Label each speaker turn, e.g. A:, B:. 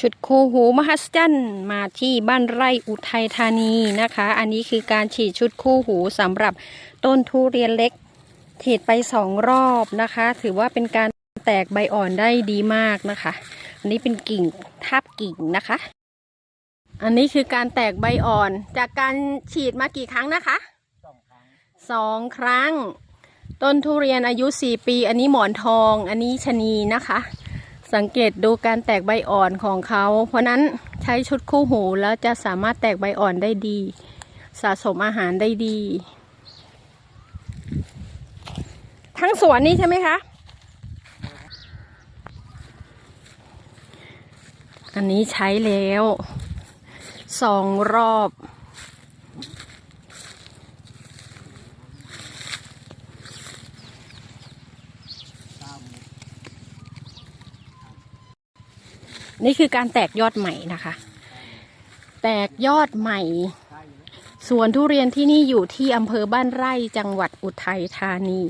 A: ชุดคู่หูมหัศจรรย์มาที่บ้านไร่อุทัยธานีนะคะ อันนี้คือการฉีดชุดคู่หูสำหรับต้นทุเรียนเล็กฉีดไปสองรอบนะคะ ถือว่าเป็นการแตกใบอ่อนได้ดีมากนะคะ อันนี้เป็นกิ่งทาบกิ่งนะคะ อันนี้คือการแตกใบอ่อน จากการฉีดมากี่ครั้งนะคะสองครั้ง ต้นทุเรียนอายุ4ปี อันนี้หมอนทอง อันนี้ชะนีนะคะ สังเกตดูการแตกใบอ่อนของเขา เพราะนั้นใช้ชุดคู่หูแล้วจะสามารถแตกใบอ่อนได้ดี สะสมอาหารได้ดี ทั้งสวนนี้ใช่ไหมคะ อันนี้ใช้แล้วสองรอบ นี่คือการแตกยอดใหม่นะคะ แตกยอดใหม่สวนทุเรียนที่นี่อยู่ที่อำเภอบ้านไร่จังหวัดอุทัยธานี